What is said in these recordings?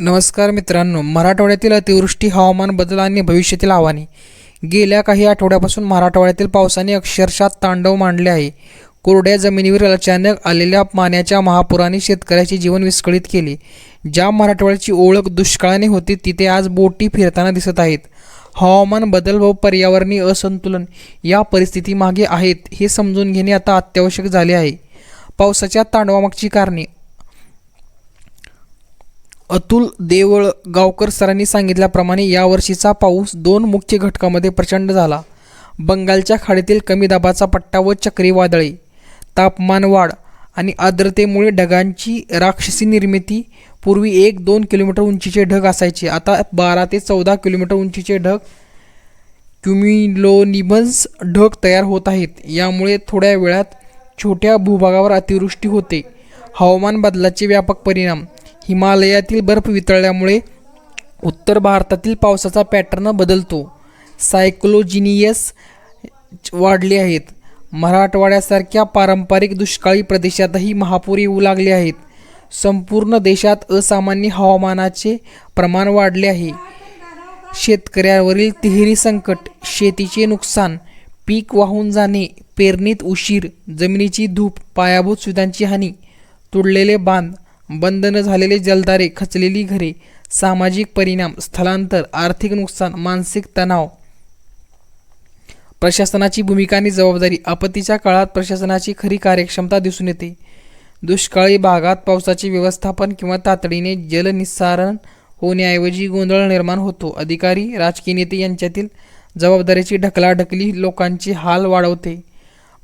नमस्कार मित्रांनो मराठवाड्यातील अतिवृष्टी हवामान बदल आणि भविष्यातील आव्हाने. गेल्या काही आठवड्यापासून मराठवाड्यातील पावसाने अक्षरशः तांडव मांडले आहे. कोरड्या जमिनीवर अचानक आलेल्या पाण्याच्या महापुराने शेतकऱ्याचे जीवन विस्कळीत केले. ज्या मराठवाड्याची ओळख दुष्काळाने होती तिथे आज बोटी फिरताना दिसत आहेत. हवामान बदल व पर्यावरणीय असंतुलन या परिस्थितीमागे आहेत हे समजून घेणे आता अत्यावश्यक झाले आहे. पावसाच्या तांडवामागची कारणे. अतुल देवळगावकर सरांनी सांगितल्याप्रमाणे यावर्षीचा पाऊस दोन मुख्य घटकामध्ये प्रचंड झाला. बंगालच्या खाडीतील कमी दाबाचा पट्टा व चक्रीवादळे तापमान वाढ आणि आर्द्रतेमुळे ढगांची राक्षसी निर्मिती पूर्वी एक दोन किलोमीटर उंचीचे ढग असायचे आता बारा ते चौदा किलोमीटर उंचीचे ढग क्युमिलोनिबन्स ढग तयार होत आहेत. यामुळे थोड्या वेळात छोट्या भूभागावर अतिवृष्टी होते. हवामान बदलाचे व्यापक परिणाम हिमालयातील बर्फ वितळल्यामुळे उत्तर भारतातील पावसाचा पॅटर्न बदलतो. सायक्लोजिनियस वाढले आहेत. मराठवाड्यासारख्या पारंपरिक दुष्काळी प्रदेशातही महापूर येऊ लागले आहेत. संपूर्ण देशात असामान्य हवामानाचे प्रमाण वाढले आहे. शेतकऱ्यावरील तिहेरी संकट शेतीचे नुकसान पीक वाहून जाणे पेरणीत उशीर जमिनीची धूप पायाभूत सुविधांची हानी तुडलेले बांध बंधनं झालेले जलदारे खचलेली घरे सामाजिक परिणाम स्थलांतर आर्थिक नुकसान मानसिक तणाव. प्रशासनाची भूमिका आणि जबाबदारी आपत्तीच्या काळात प्रशासनाची खरी कार्यक्षमता दिसून येते. दुष्काळी भागात पावसाचे व्यवस्थापन किंवा तातडीने जलनिस्सारण होण्याऐवजी गोंधळ निर्माण होतो. अधिकारी राजकीय नेते यांच्यातील जबाबदारीची ढकलाढकली लोकांची हाल वाढवते.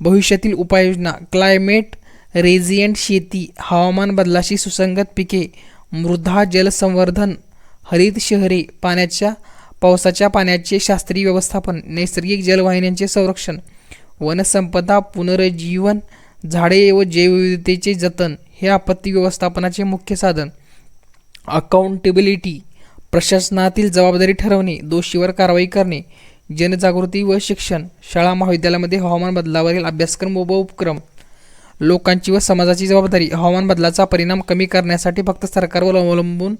भविष्यातील उपाययोजना क्लायमेट रेझियंट शेती हवामान बदलाशी सुसंगत पिके मृदा जलसंवर्धन हरित शहरे पाण्याच्या पावसाच्या पाण्याचे शास्त्रीय व्यवस्थापन नैसर्गिक जलवाहिन्यांचे संरक्षण वनसंपदा पुनरुज्जीवन झाडे व जैवविविधतेचे जतन हे आपत्ती व्यवस्थापनाचे मुख्य साधन. अकाउंटेबिलिटी प्रशासनातील जबाबदारी ठरवणे दोषीवर कारवाई करणे जनजागृती व शिक्षण शाळा महाविद्यालयामध्ये हवामान बदलावरील अभ्यासक्रम व उपक्रम. लोकांची व समाजाची जबाबदारी हवामान बदलाचा परिणाम कमी करण्यासाठी फक्त सरकारवर अवलंबून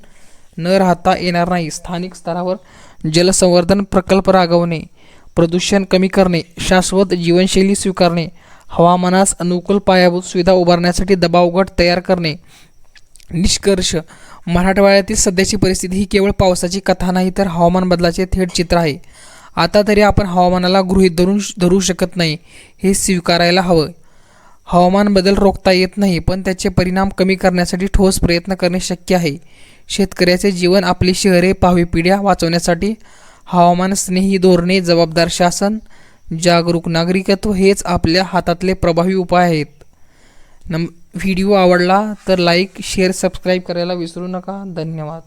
न राहता येणार नाही. स्थानिक स्तरावर जलसंवर्धन प्रकल्प राबवणे प्रदूषण कमी करणे शाश्वत जीवनशैली स्वीकारणे हवामानास अनुकूल पायाभूत सुविधा उभारण्यासाठी दबाव गट तयार करणे निष्कर्ष मराठवाड्यातील सध्याची परिस्थिती ही केवळ पावसाची कथा नाही तर हवामान बदलाचे थेट चित्र आहे. आता तरी आपण हवामानाला गृहीत धरून धरू शकत नाही हे स्वीकारायला हवं. हवामान बदल रोखता येत नाही पण त्याचे परिणाम कमी करण्यासाठी ठोस प्रयत्न करणे शक्य आहे. शेतकऱ्याचे जीवन आपली शहरे भावी पिढ्या वाचवण्यासाठी हवामान स्नेही धोरणे जबाबदार शासन जागरूक नागरिकत्व हेच आपल्या हातातले प्रभावी उपाय आहेत. नम व्हिडिओ आवडला तर लाईक शेअर सबस्क्राईब करायला विसरू नका. धन्यवाद.